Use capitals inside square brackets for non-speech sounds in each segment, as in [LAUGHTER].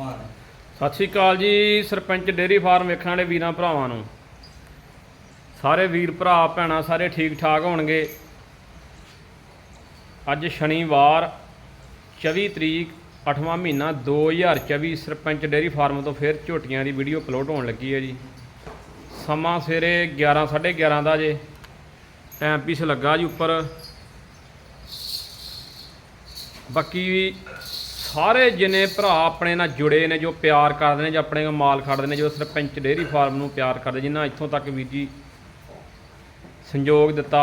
ਸਤਿ ਸ਼੍ਰੀ ਅਕਾਲ ਜੀ, sarpanch dairy farm ਵੇਖਣ ਵਾਲੇ ਵੀਰਾਂ ਭਰਾਵਾਂ ਨੂੰ। ਸਾਰੇ ਵੀਰ ਭਰਾ, ਭੈਣਾਂ ਸਾਰੇ ਠੀਕ ਠਾਕ ਹੋਣਗੇ। ਅੱਜ ਸ਼ਨੀਵਾਰ 24 ਤਰੀਕ 8ਵਾਂ ਮਹੀਨਾ 2024 ਸਰਪੰਚ ਡੇਰੀ ਫਾਰਮ ਤੋਂ ਫਿਰ ਝੋਟੀਆਂ ਦੀ ਵੀਡੀਓ ਅਪਲੋਡ ਹੋਣ ਲੱਗੀ ਹੈ ਜੀ। ਸਮਾਂ ਸਵੇਰੇ 11 11:30 ਦਾ ਜੇ। ਟਾਈਮ ਪੀਸ ਲੱਗਾ ਜੀ ਉੱਪਰ। ਬਾਕੀ ਸਾਰੇ ਜਿੰਨੇ ਭਰਾ ਆਪਣੇ ਨਾਲ ਜੁੜੇ ਨੇ, ਜੋ ਪਿਆਰ ਕਰਦੇ ਨੇ, ਜੋ ਆਪਣੇ ਕੋਲ ਮਾਲ ਖੜਦੇ ਨੇ, ਜੋ ਸਰਪੰਚ ਡੇਅਰੀ ਫਾਰਮ ਨੂੰ ਪਿਆਰ ਕਰਦੇ, ਜਿਨ੍ਹਾਂ ਇੱਥੋਂ ਤੱਕ ਵੀਰ ਜੀ ਸੰਯੋਗ ਦਿੱਤਾ,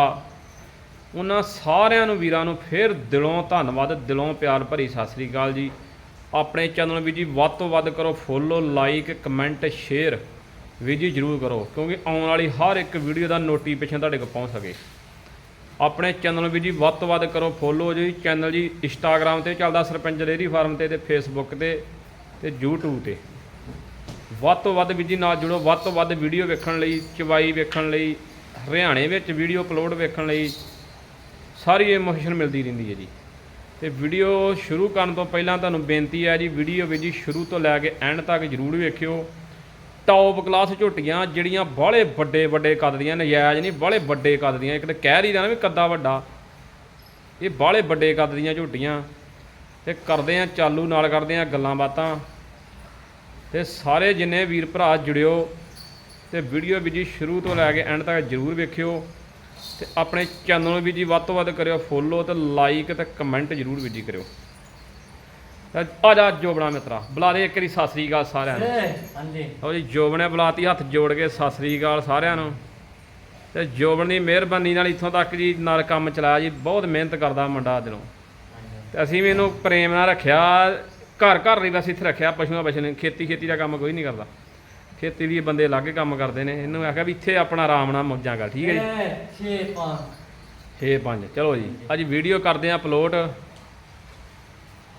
ਉਹਨਾਂ ਸਾਰਿਆਂ ਨੂੰ ਵੀਰਾਂ ਨੂੰ ਫਿਰ ਦਿਲੋਂ ਧੰਨਵਾਦ, ਦਿਲੋਂ ਪਿਆਰ ਭਰੀ ਸਤਿ ਸ੍ਰੀ ਅਕਾਲ ਜੀ। ਆਪਣੇ ਚੈਨਲ ਨੂੰ ਵੀ ਜੀ ਵੱਧ ਤੋਂ ਵੱਧ ਕਰੋ, ਫੋਲੋ, ਲਾਈਕ, ਕਮੈਂਟ, ਸ਼ੇਅਰ ਵੀ ਜੀ ਜਰੂਰ ਕਰੋ, ਕਿਉਂਕਿ ਆਉਣ ਵਾਲੀ ਹਰ ਇੱਕ ਵੀਡੀਓ ਦਾ ਨੋਟੀਫਿਕੇਸ਼ਨ ਤੁਹਾਡੇ ਕੋਲ ਪਹੁੰਚ ਸਕੇ। ਆਪਣੇ ਚੈਨਲ ਨੂੰ ਵੀ ਜੀ ਵੱਧ ਤੋਂ ਵੱਧ ਕਰੋ ਫੋਲੋ ਜੀ। ਚੈਨਲ ਜੀ ਇੰਸਟਾਗ੍ਰam ਤੇ ਚੱਲਦਾ ਸਰਪੰਚ ਡੇਅਰੀ ਫਾਰਮ ਤੇ ਤੇ ਫੇਸਬੁੱਕ ਤੇ ਤੇ YouTube ਤੇ। ਵੱਧ ਤੋਂ ਵੱਧ ਵੀ ਜੀ ਨਾਲ ਜੁੜੋ। ਵੱਧ ਤੋਂ ਵੱਧ ਵੀਡੀਓ ਵੇਖਣ ਲਈ, ਚਵਾਈ ਵੇਖਣ ਲਈ, ਹਰਿਆਣੇ ਵਿੱਚ ਵੀਡੀਓ ਅਪਲੋਡ ਵੇਖਣ ਲਈ ਸਾਰੀ ਇਨਫੋਰਮੇਸ਼ਨ ਮਿਲਦੀ ਰਹਿੰਦੀ ਹੈ ਜੀ। ਤੇ ਵੀਡੀਓ ਸ਼ੁਰੂ ਕਰਨ ਤੋਂ ਪਹਿਲਾਂ ਤੁਹਾਨੂੰ ਬੇਨਤੀ ਹੈ ਜੀ ਵੀਡੀਓ ਵੀ ਜੀ ਸ਼ੁਰੂ ਤੋਂ ਲੈ ਕੇ ਐਂਡ ਤੱਕ ਜਰੂਰ ਵੇਖਿਓ। ਟੌਪ ਕਲਾਸ ਝੋਟੀਆਂ ਜਿਹੜੀਆਂ ਬਾਹਲੇ ਵੱਡੇ ਵੱਡੇ ਕੱਦ ਦੀਆਂ, ਨਜਾਇਜ਼ ਨਹੀਂ, ਬਾਹਲੇ ਵੱਡੇ ਕੱਦ ਦੀਆਂ। ਇੱਕ ਤਾਂ ਕਹਿ ਰਹੀ ਨਾ ਵੀ ਕੱਦਾ ਵੱਡਾ। ਇਹ ਬਾਹਲੇ ਵੱਡੇ ਕੱਦ ਦੀਆਂ ਝੋਟੀਆਂ। ਤੇ ਕਰਦੇ ਆ, ਚਾਲੂ ਨਾਲ ਕਰਦੇ ਆ ਗੱਲਾਂ ਬਾਤਾਂ। ਤੇ ਸਾਰੇ ਜਿੰਨੇ ਵੀਰ ਭਰਾ ਜੁੜਿਓ ਤੇ ਵੀਡੀਓ ਵੀ ਜੀ ਸ਼ੁਰੂ ਤੋਂ ਲੈ ਕੇ ਐਂਡ ਤੱਕ ਜਰੂਰ ਵੇਖਿਓ। ਤੇ ਆਪਣੇ ਚੈਨਲ ਨੂੰ ਵੀ ਜੀ ਵੱਧ ਤੋਂ ਵੱਧ ਕਰਿਓ, ਫੋਲੋ ਤੇ ਲਾਈਕ ਤੇ ਕਮੈਂਟ ਜਰੂਰ ਵੀ ਜੀ ਕਰਿਓ। ਆ ਜਾ ਜੋਬਣਾ ਮਿੱਤਰਾ। ਬੁਲਾ ਦੇ ਇੱਕ ਵਾਰੀ ਸਤਿ ਸ੍ਰੀ ਅਕਾਲ ਸਾਰਿਆਂ ਨੂੰ। ਹਾਂਜੀ। ਲਓ ਜੀ ਜੋਬਨ ਨੇ ਬੁਲਾਤੀ ਹੱਥ ਜੋੜ ਕੇ ਸਤਿ ਸ੍ਰੀ ਅਕਾਲ ਸਾਰਿਆਂ ਨੂੰ। ਤੇ ਜੋਬਨ ਦੀ ਮਿਹਰਬਾਨੀ ਨਾਲ ਇੱਥੋਂ ਤੱਕ ਜੀ ਨਾਲ ਕੰਮ ਚਲਾਇਆ ਜੀ ਬਹੁਤ ਮਿਹਨਤ ਕਰਦਾ ਮੁੰਡਾ ਦਿਲੋਂ ਤੇ ਅਸੀਂ ਵੀ ਇਹਨੂੰ ਪ੍ਰੇਮ ਨਾਲ ਰੱਖਿਆ ਘਰ ਘਰ ਨਹੀਂ ਬਸ ਇੱਥੇ ਰੱਖਿਆ ਪਸ਼ੂਆਂ ਪਸ਼ੂ ਖੇਤੀ ਖੇਤੀ ਦਾ ਕੰਮ ਕੋਈ ਨਹੀਂ ਕਰਦਾ। ਖੇਤੀ ਲਈ ਬੰਦੇ ਅਲੱਗ ਕੰਮ ਕਰਦੇ ਨੇ ਇਹਨੂੰ ਆਖਿਆ ਵੀ ਇੱਥੇ ਆਪਣਾ ਆਰਾਮ ਨਾਲ ਮੌਜਾਂ ਕਰ ਠੀਕ ਹੈ ਜੀ? 6 5 ਛੇ ਪੰਜ ਚਲੋ ਜੀ ਅੱਜ ਵੀਡੀਓ ਕਰਦੇ ਆ ਅਪਲੋਡ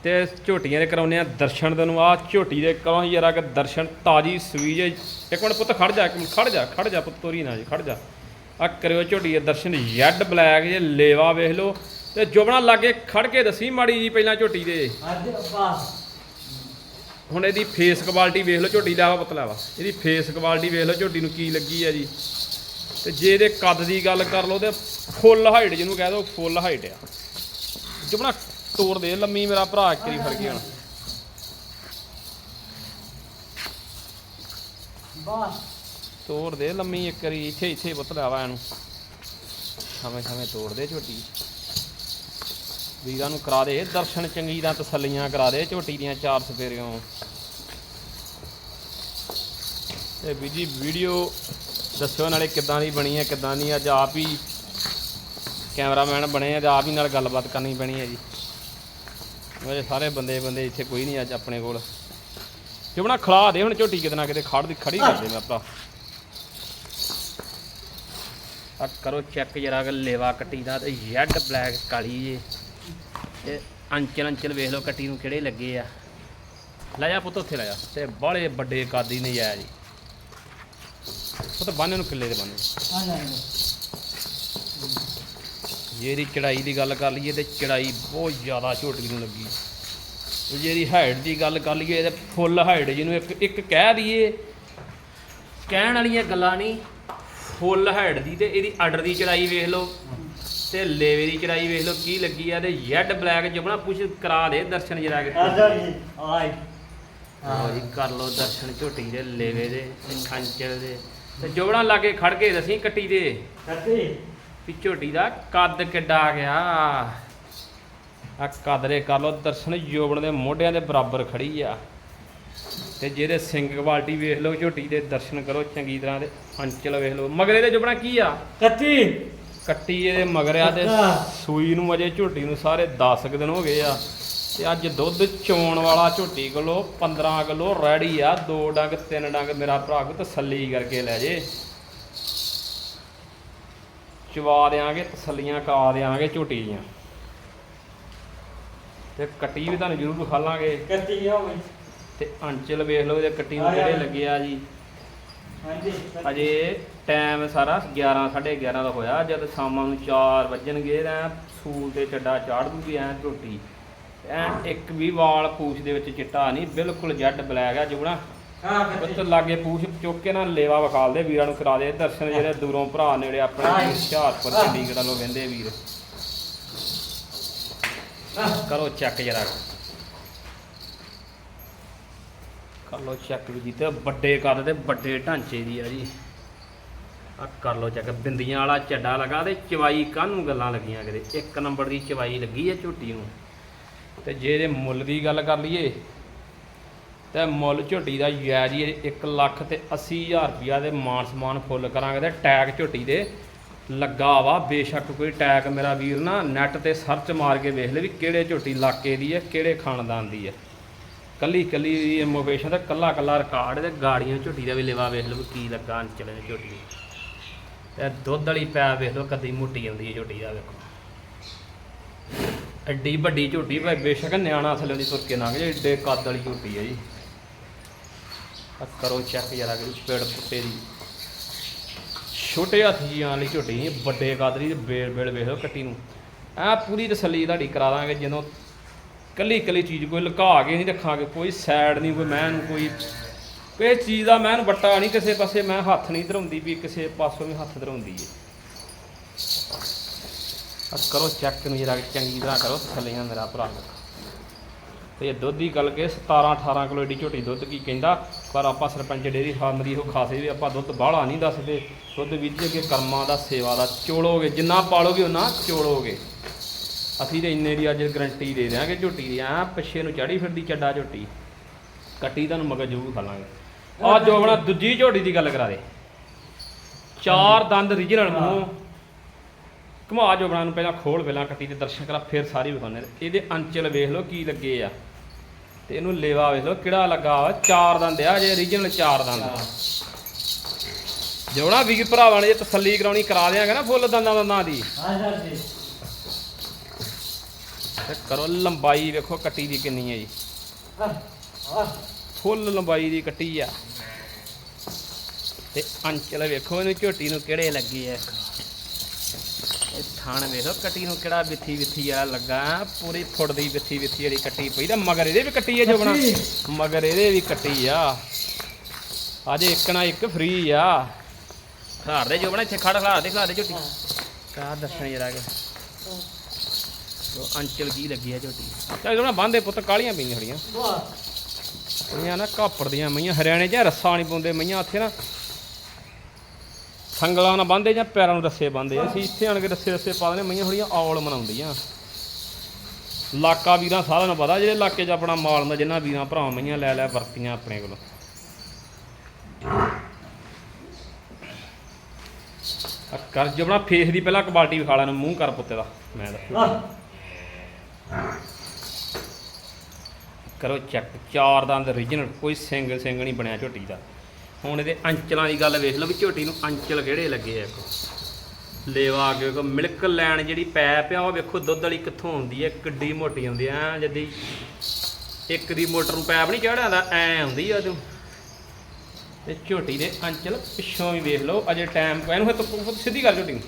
ਤੇ ਝੋਟੀਆਂ ਦੇ ਕਰਾਉਨੇ ਆ ਦਰਸ਼ਨ ਤੈਨੂੰ ਆ ਝੋਟੀ ਦੇ ਕਰੋ ਯਾਰਾ ਕਿ ਦਰਸ਼ਨ ਤਾਜੀ ਸਵੀਜ ਇੱਕ ਮਿੰਟ ਪੁੱਤ ਖੜ ਜਾ ਇੱਕ ਮਿੰਟ ਖੜ ਜਾ ਖੜ ਜਾ ਪੁੱਤ ਤੋਰੀ ਨਾ ਜੀ ਖੜ ਜਾ। ਆ ਕਰਿਓ ਝੋਟੀ ਦੇ ਦਰਸ਼ਨ ਯੈਡ ਬਲੈਕ ਜੇ ਲੇਵਾ ਵੇਖ ਲਓ। ਤੇ ਜੁਬਣਾ ਲਾਗੇ ਖੜ ਕੇ ਦਸੀ ਮਾੜੀ ਜੀ ਪਹਿਲਾਂ ਝੋਟੀ ਦੇ। ਅੱਜ ਬਸ ਹੁਣ ਇਹਦੀ ਫੇਸ ਕੁਆਲਿਟੀ ਵੇਖ ਲਓ ਝੋਟੀ ਦਾ ਪਤਲਾ ਵਾ। ਇਹਦੀ ਫੇਸ ਕੁਆਲਿਟੀ ਵੇਖ ਲਓ ਝੋਟੀ ਨੂੰ ਕੀ ਲੱਗੀ ਆ ਜੀ। ਤੇ ਜੇ ਇਹਦੇ ਕੱਦ ਦੀ ਗੱਲ ਕਰ ਲਓ ਤੇ ਫੁੱਲ ਹਾਈਟ ਜਿਹਨੂੰ ਕਹਿ ਦੋ ਫੁੱਲ ਹਾਈਟ ਆ। ਜੁਬਣਾ ਤੋੜ ਦੇ ਲੰਮੀ ਮੇਰਾ ਭਰਾ ਇੱਕ ਵਾਰੀ ਫੜ ਗਿਆ ਹੁਣ। ਬਸ ਤੋੜ ਦੇ ਲੰਮੀ ਇੱਕ ਵਾਰੀ, ਇੱਥੇ ਇੱਥੇ ਪਤਲਾ ਵਾ ਇਹਨੂੰ। ਸਮੇਂ ਸਮੇਂ ਤੋੜ ਦੇ ਝੋਟੀ। ਵੀਰਾਂ ਨੂੰ ਕਰਾ ਦੇ, ਦਰਸ਼ਨ ਚੰਗੀ ਦਾ ਤਸੱਲੀਆਂ ਕਰਾ ਦੇ, ਝੋਟੀ ਦੀਆਂ ਚਾਰ ਸਫੇਰਿਓਂ। ਤੇ ਵੀ ਜੀ, ਵੀਡੀਓ ਦੱਸਿਓ ਨਾਲੇ ਕਿੱਦਾਂ ਦੀ ਬਣੀ ਹੈ, ਕਿੱਦਾਂ ਨਹੀਂ ਅੱਜ ਆਪ ਹੀ ਕੈਮਰਾਮੈਨ ਬਣੇ ਆ, ਤੇ ਆਪ ਹੀ ਨਾਲ ਗੱਲਬਾਤ ਕਰਨੀ ਪੈਣੀ ਹੈ ਜੀ। ਮੇਰੇ ਸਾਰੇ ਬੰਦੇ ਬੰਦੇ ਇੱਥੇ ਕੋਈ ਨਹੀਂ ਅੱਜ ਆਪਣੇ ਕੋਲ। ਜਿਵਣਾ ਖਲਾ ਦੇ ਹੁਣ ਝੋਟੀ ਕਿਤੇ ਨਾ ਕਿਤੇ ਖੜ ਦੀ ਖੜੀ ਕਰ ਦੇ ਮੈਂ ਆਪਾਂ ਆ ਕਰੋ ਚੈੱਕ ਜਰਾ ਕਿ ਲੇਵਾ ਕੱਟੀ ਦਾ ਤੇ ਯੈਡ ਬਲੈਕ ਕਾਲੀ ਜੇ। ਤੇ ਅੰਚਲ ਅੰਚਲ ਵੇਖ ਲਓ ਕੱਟੀ ਨੂੰ ਕਿਹੜੇ ਲੱਗੇ ਆ। ਲੈ ਜਾ ਪੁੱਤ ਉੱਥੇ ਲੈ ਜਾ। ਤੇ ਬਾਹਲੇ ਵੱਡੇ ਕਾਦੀ ਨੇ ਆਇਆ ਜੀ ਪੁੱਤ ਬੰਨ ਨੂੰ ਕਿੱਲੇ ਦੇ ਬੰਨ ਆ ਨਹੀਂ ਜੇ ਇਹਦੀ ਚੜਾਈ ਦੀ ਗੱਲ ਕਰ ਲਈਏ ਤੇ ਚੜਾਈ ਬਹੁਤ ਜ਼ਿਆਦਾ ਝੋਟੀ ਨੂੰ ਲੱਗੀ। ਤੇ ਜੇ ਇਹਦੀ ਹਾਈਟ ਦੀ ਗੱਲ ਕਰ ਲਈਏ ਤੇ ਫੁੱਲ ਹਾਈਟ ਜਿਹਨੂੰ ਇੱਕ ਇੱਕ ਕਹਿ ਦਈਏ ਕਹਿਣ ਵਾਲੀਆਂ ਗੱਲਾਂ ਨਹੀਂ ਫੁੱਲ ਹਾਈਟ ਦੀ ਤੇ ਇਹਦੀ ਆਰਡਰ ਦੀ ਚੜਾਈ ਵੇਖ ਲਓ ਤੇ ਲੇਵੇ ਦੀ ਚੜਾਈ ਵੇਖ ਲਓ ਕੀ ਲੱਗੀ ਆ ਤੇ ਯੈਡ ਬਲੈਕ ਜਮਣਾ ਪੁੱਛ ਕਰਾ ਦੇ ਦਰਸ਼ਨ ਜਰਾ ਕੇ। ਆਈ ਲਓ ਜੀ ਕਰ ਲਓ ਦਰਸ਼ਨ ਝੋਟੀ ਦੇ ਲੇਵੇ ਦੇ ਤੇ ਦੇ ਤੇ ਜੋਬਣਾ ਲਾ ਕੇ ਖੜ ਕੇ ਦਸੀਂ ਕੱਟੀ ਦੇ ਕੱਟੀ ਵੀ ਝੋਟੀ ਦਾ ਕੱਦ ਕਿੱਡਾ ਆ ਗਿਆ। ਆ ਕਦਰੇ ਕਰ ਲੋ ਦਰਸ਼ਨ ਜੋਬਣ ਦੇ ਮੋਢਿਆਂ ਦੇ ਬਰਾਬਰ ਖੜੀ ਆ। ਤੇ ਜਿਹਦੇ ਸਿੰਗ ਕੁਆਲਿਟੀ ਵੇਖ ਲਓ ਝੋਟੀ ਦੇ ਦਰਸ਼ਨ ਕਰੋ ਚੰਗੀ ਤਰ੍ਹਾਂ ਦੇ ਅੰਚਲ ਵੇਖ ਲਓ। ਮਗਰੇ ਦੇ ਜੋਬਣਾ ਕੀ ਆ? ਕੱਟੀ। ਕੱਟੀ ਇਹਦੇ ਮਗਰਿਆ ਤੇ। ਸੂਈ ਨੂੰ ਅਜੇ ਝੋਟੀ ਨੂੰ ਸਾਰੇ 10 ਕੁ ਦਿਨ ਹੋ ਗਏ ਆ। ਤੇ ਅੱਜ ਦੁੱਧ ਚੋਣ ਵਾਲਾ ਝੋਟੀ ਕੋਲੋਂ 15 ਕਿਲੋ ਰੈਡੀ ਆ। ਦੋ ਡੰਗ ਤਿੰਨ ਡੰਗ ਮੇਰਾ ਭਰਾ ਕੋ ਤਸੱਲੀ ਕਰਕੇ ਲੈ ਜੇ। ਚਵਾ ਦਿਆਂਗੇ ਤਸੱਲੀਆਂ ਕਰਾ ਦਿਆਂਗੇ ਝੋਟੀ ਦੀਆਂ। ਤੇ ਕੱਟੀ ਵੀ ਤੁਹਾਨੂੰ ਜ਼ਰੂਰ ਵਿਖਾਲਾਂਗੇ। ਕੱਟੀ ਹੋ ਗਈ ਤੇ ਅੰਚਲ ਵੇਖ ਲਓ ਇਹਦੇ ਕੱਟੀ ਨੂੰ ਕਿਹੜੇ ਲੱਗੇ ਆ ਜੀ। ਹਾਂਜੀ ਅਜੇ ਟਾਈਮ ਸਾਰਾ 11 11:30 ਦਾ ਹੋਇਆ। ਜਦ ਸ਼ਾਮਾਂ ਨੂੰ 4 ਵੱਜਣਗੇ ਐ ਸੂਲ ਤੇ ਚੱਡਾ ਚਾੜ ਦੂਗੀ ਐ ਝੋਟੀ। ਐ ਇੱਕ ਵੀ ਵਾਲ ਪੂਛ ਦੇ ਵਿੱਚ ਚਿੱਟਾ ਨਹੀਂ ਬਿਲਕੁਲ ਜੈਡ ਬਲੈਕ ਆ ਜੁਗਣਾ ਹਾਂ ਬੱਚੇ ਲਾਗੇ ਪੂਛ ਚੁੱਕ ਕੇ ਨਾ ਲੇਵਾ ਵਿਖਾਲ ਦੇ ਵੀਰਾਂ ਨੂੰ ਕਰਾ ਦੇ। ਦਰਸ਼ਨ ਜਿਹੜੇ ਦੂਰੋਂ ਭਰਾ ਨੇੜੇ ਆਪਣੇ। ਹੁਸ਼ਿਆਰਪੁਰ। ਚੰਡੀਗੜ੍ਹ ਵੱਲੋਂ ਵਹਿੰਦੇ ਵੀਰ। ਕਰੋ ਚੈੱਕ ਜਰਾ। ਕਰ ਲੋ ਚੈੱਕ ਵੀ ਜੀ ਤੇ ਵੱਡੇ ਕੱਦ ਤੇ ਵੱਡੇ ਢਾਂਚੇ ਦੀ ਆ ਜੀ। ਆ ਕਰ ਲੋ ਚੈੱਕ ਬਿੰਦੀਆਂ ਵਾਲਾ ਚੱਡਾ ਲਗਾ ਤੇ ਚਵਾਈ ਕਾਹਨੂੰ ਗੱਲਾਂ ਲੱਗੀਆਂ ਕਿਤੇ? ਇੱਕ ਨੰਬਰ ਦੀ ਚਵਾਈ ਲੱਗੀ ਹੈ ਝੋਟੀ ਨੂੰ। ਤੇ ਜੇ ਇਹਦੇ ਮੁੱਲ ਦੀ ਗੱਲ ਕਰ ਲਈਏ ਤੇ ਮੁੱਲ ਝੋਟੀ ਦਾ ਜੈ ਜੀ 1 ਲੱਖ ਤੇ 80000 ਰੁਪਿਆ ਦੇ ਮਾਨ ਸਮਾਨ ਫੁੱਲ ਕਰਾਂਗੇ ਤੇ ਟੈਗ ਝੋਟੀ ਦੇ ਲੱਗਾ ਵਾ, ਬੇਸ਼ੱਕ ਕੋਈ ਟੈਗ ਮੇਰਾ ਵੀਰ ਨਾ ਨੈਟ ਤੇ ਸਰਚ ਮਾਰ ਕੇ ਵੇਖ ਲੈ ਵੀ ਕਿਹੜੇ ਝੋਟੀ ਇਲਾਕੇ ਦੀ ਹੈ, ਕਿਹੜੇ ਖਾਨਦਾਨ ਦੀ ਹੈ। ਕੱਲੀ ਕੱਲੀ ਇਨਫੋਰਮੇਸ਼ਨ ਤੇ ਕੱਲਾ ਕੱਲਾ ਰਿਕਾਰਡ ਤੇ ਗਾੜੀਆਂ ਝੋਟੀ ਦਾ ਵੀ ਲੇਵਾ ਵੇਖ ਲਓ ਵੀ ਕੀ ਲੱਗਾ ਅੰਚਲੇ ਦੀ ਝੋਟੀ ਨੂੰ। ਤੇ ਦੁੱਧ ਵਾਲੀ ਪੈ ਵੇਖ ਲਓ ਕਦੀ ਮੁੱਟੀ ਆਉਂਦੀ ਹੈ ਝੋਟੀ ਦਾ ਵੇਖੋ। ਐਡੀ ਵੱਡੀ ਝੋਟੀ ਭਾਈ ਬੇਸ਼ੱਕ ਨਿਆਣਾ ਥੱਲੇ ਦੀ ਤੁਰ ਕੇ ਲੰਘ ਜੇ ਏਡੇ ਕੱਦ ਵਾਲੀ ਝੋਟੀ ਹੈ ਜੀ। ਆ ਕਰੋ ਚੈੱਕ ਜਰਾ ਕਿ ਪੇੜ ਪੁੱਟੇ ਦੀ। ਛੋਟੇ ਹੱਥ ਹਾਥੀਆਂ ਲਈ ਝੋਟੀ ਵੱਡੇ ਕਾਦਰੀ ਦੀ ਤੇ ਬੇਲ ਬੇਲ ਵੇਖ ਲਓ ਕੱਟੀ ਨੂੰ। ਆ ਪੂਰੀ ਤਸੱਲੀ ਤੁਹਾਡੀ ਕਰਾ ਦਾਂਗੇ ਜਦੋਂ ਕੱਲੀ ਕੱਲੀ ਚੀਜ਼ ਕੋਈ ਲੁਕਾ ਕੇ ਨਹੀਂ ਰੱਖਾਂਗੇ, ਕੋਈ ਸਾਈਡ ਨਹੀਂ, ਕੋਈ ਮੈਂ ਨੂੰ ਕੋਈ ਕਿਸੇ ਚੀਜ਼ ਦਾ ਮੈਂ ਨੂੰ ਵੱਟਾ ਨਹੀਂ, ਕਿਸੇ ਪਾਸੇ ਮੈਂ ਹੱਥ ਨਹੀਂ ਧਰਾਉਂਦੀ ਵੀ ਕਿਸੇ ਪਾਸੋਂ ਵੀ ਹੱਥ ਧਰਾਉਂਦੀ ਏ। ਆ ਕਰੋ ਚੈੱਕ ਨੂੰ ਜਰਾ ਚੰਗੀ ਤਰ੍ਹਾਂ ਕਰੋ ਥੱਲੀਆਂ ਮੇਰਾ ਭਰਾ। ਤੇ ਦੁੱਧ ਦੀ ਗੱਲ ਕੇ 17 18 ਕਿਲੋ ਏਡੀ ਝੋਟੀ ਦੁੱਧ ਕੀ ਕਹਿੰਦਾ? ਪਰ ਆਪਾਂ ਸਰਪੰਚ ਡੇਰੀ ਫਾਰਮ ਦੀ ਉਹ ਖਾਸੇ ਵੀ ਆਪਾਂ ਦੁੱਧ ਬਾਹਲਾ ਨਹੀਂ ਦੱਸਦੇ। ਦੁੱਧ ਵਿੱਚ ਅੱਗੇ ਕਰਮਾਂ ਦਾ ਸੇਵਾ ਦਾ ਚੋਲੋਗੇ ਜਿੰਨਾ ਪਾਲੋਗੇ ਉਹਨਾਂ ਚੋਲੋਗੇ। ਅਸੀਂ ਤੇ ਇੰਨੇ ਦੀ ਅੱਜ ਗਰੰਟੀ ਦੇ ਦਿਆਂਗੇ ਝੋਟੀ ਦੀ। ਆ ਪਿੱਛੇ ਨੂੰ ਚੜੀ ਫਿਰਦੀ ਚੱਡਾ ਝੋਟੀ। ਕੱਟੀ ਤੁਹਾਨੂੰ ਮਗਰ ਜ਼ਰੂਰ ਖਾ ਲਾਂਗੇ ਆ ਜੋ ਆਪਣਾ ਦੂਜੀ ਝੋਟੀ ਦੀ ਗੱਲ ਕਰਾ ਦੇ। ਚਾਰ ਦੰਦ ਰੀਜਨਲ ਮੂੰਹ। ਘੁਮਾ ਜੋ ਬਣਾ ਨੂੰ ਪਹਿਲਾਂ ਖੋਲ ਪਹਿਲਾਂ ਕੱਟੀ ਦੇ ਦਰਸ਼ਨ ਕਰਾ ਫਿਰ ਸਾਰੀ ਵਿਖਾਉਂਦੇ ਇਹਦੇ ਅੰਚਲ ਵੇਖ ਲਓ ਕੀ ਲੱਗੇ ਆ। ਤੇ ਇਹਨੂੰ ਲੇਵਾ ਵੇਖ ਲਓ ਕਿਹੜਾ ਲੱਗਾ ਵਾ ਚਾਰ ਦੰਦ ਆ ਜੇ ਰੀਜਨਲ ਚਾਰ ਦੰਦ ਜੋਣਾ ਵੀਰ ਭਰਾਵਾਂ ਨੇ ਜੇ ਤਸੱਲੀ ਕਰਾਉਣੀ ਕਰਾ ਦਿਆਂਗੇ ਨਾ ਫੁੱਲ ਦੰਦਾਂ ਦੰਦਾਂ ਦੀ। ਤੇ ਕਰੋ ਲੰਬਾਈ ਵੇਖੋ ਕੱਟੀ ਦੀ ਕਿੰਨੀ ਹੈ ਜੀ ਫੁੱਲ ਲੰਬਾਈ ਦੀ ਕੱਟੀ ਆ। ਤੇ ਅੰਚਲ ਵੇਖੋ ਇਹਨੂੰ ਝੋਟੀ ਨੂੰ ਕਿਹੜੇ ਲੱਗੇ ਆ। ਥਾਣ ਵੇਖੋ ਕੱਟੀ ਨੂੰ ਕਿਹੜਾ ਬਿੱਥੀ ਬਿੱਥੀ ਆ ਲੱਗਾ ਪੂਰੀ ਫੁੱਟ ਦੀ ਬਿੱਥੀ ਬਿੱਥੀ ਜਿਹੜੀ ਕੱਟੀ ਪਈ ਤੇ ਮਗਰ ਇਹਦੇ ਵੀ ਕੱਟੀ ਆ ਜੋ ਬਣਾ। ਕੱਟੀ। ਮਗਰ ਇਹਦੇ ਵੀ ਕੱਟੀ ਆ। ਅੱਜ ਇੱਕ ਨਾ ਇੱਕ ਫ੍ਰੀ ਆ। ਖਿਲਾਰ ਦੇ ਜੋ ਬਣਾ ਇੱਥੇ ਖੜ ਖਿਲਾਰ ਦੇ ਖਿਲਾਰ ਦੇ ਝੋਟੀ। ਕਾ ਦੱਸਣ ਜਰਾ ਕੇ। ਉਹ ਅੰਚਲ ਕੀ ਲੱਗੀ ਆ ਝੋਟੀ। ਚੱਲ ਜੋ ਨਾ ਬੰਦੇ ਪੁੱਤ ਕਾਲੀਆਂ ਪਈਆਂ ਖੜੀਆਂ। ਵਾਹ। ਮਈਆਂ ਨਾ ਘਾਪੜਦੀਆਂ ਮਈਆਂ ਹਰਿਆਣੇ 'ਚ ਰੱਸਾ ਨਹੀਂ ਪਾਉਂਦੇ ਮਈਆਂ ਉੱਥੇ ਨਾ ਸੰਗਲਾਂ ਨਾਲ ਬੰਨਦੇ ਜਾਂ ਪੈਰਾਂ ਨੂੰ ਰੱਸੇ ਬੰਨਦੇ ਅਸੀਂ ਇੱਥੇ ਆਣ ਕੇ ਰੱਸੇ ਰੱਸੇ ਪਾ ਦਿੰਦੇ ਮਈਆਂ ਥੋੜੀਆਂ ਔਲ ਮਨਾਉਂਦੀਆਂ। ਇਲਾਕਾ ਵੀਰਾਂ ਸਾਰਿਆਂ ਨੂੰ ਪਤਾ ਜਿਹੜੇ ਇਲਾਕੇ 'ਚ ਆਪਣਾ ਮਾਲ ਹੁੰਦਾ ਜਿੰਨਾ ਵੀਰਾਂ ਭਰਾਵਾਂ ਮਈਆਂ ਲੈ ਲੈ ਵਰਤੀਆਂ ਆਪਣੇ ਕੋਲੋਂ। ਕਰ ਜਬਣਾ ਫੇਸ ਦੀ ਪਹਿਲਾਂ ਕੁਆਲਿਟੀ ਵਿਖਾ ਲੈਣ ਮੂੰਹ ਕਰ ਪੁੱਤੇ ਦਾ ਮੈਂ ਵਾਹ ਕਰੋ ਚੈੱਕ ਚਾਰ ਦੰਦ origignal ਕੋਈ ਸਿੰਗਲ ਸਿੰਗ ਨਹੀਂ ਬਣਿਆ ਝੋਟੀ ਦਾ। ਹੁਣ ਇਹਦੇ ਅੰਚਲਾਂ ਦੀ ਗੱਲ ਵੇਖ ਲਓ ਵੀ ਝੋਟੀ ਨੂੰ ਅੰਚਲ ਕਿਹੜੇ ਲੱਗੇ ਆ ਇੱਕ। ਲੇਵਾ ਅੱਗੇ ਕੋ ਮਿਲਕ ਲੈਣ ਜਿਹੜੀ ਪੈਪ ਆ, ਉਹ ਵੇਖੋ ਦੁੱਧ ਵਾਲੀ ਕਿੱਥੋਂ ਆਉਂਦੀ ਹੈ ਕਿੱਡੀ ਮੋਟੀ ਆਉਂਦੀ ਐ ਜਦੀ ਇੱਕ ਦੀ ਮੋਟਰ ਨੂੰ ਪੈਪ ਨਹੀਂ ਚੜਾਉਂਦਾ ਐ ਆਉਂਦੀ ਆ ਤੂੰ ਤੇ ਝੋਟੀ ਦੇ ਅੰਚਲ ਪਿੱਛੋਂ ਵੀ ਵੇਖ ਲਓ, ਅਜੇ ਟਾਈਮ ਪੈ ਇਹਨੂੰ ਹੱਥ ਸਿੱਧੀ ਕਰ ਝੋਟੀ ਨੂੰ।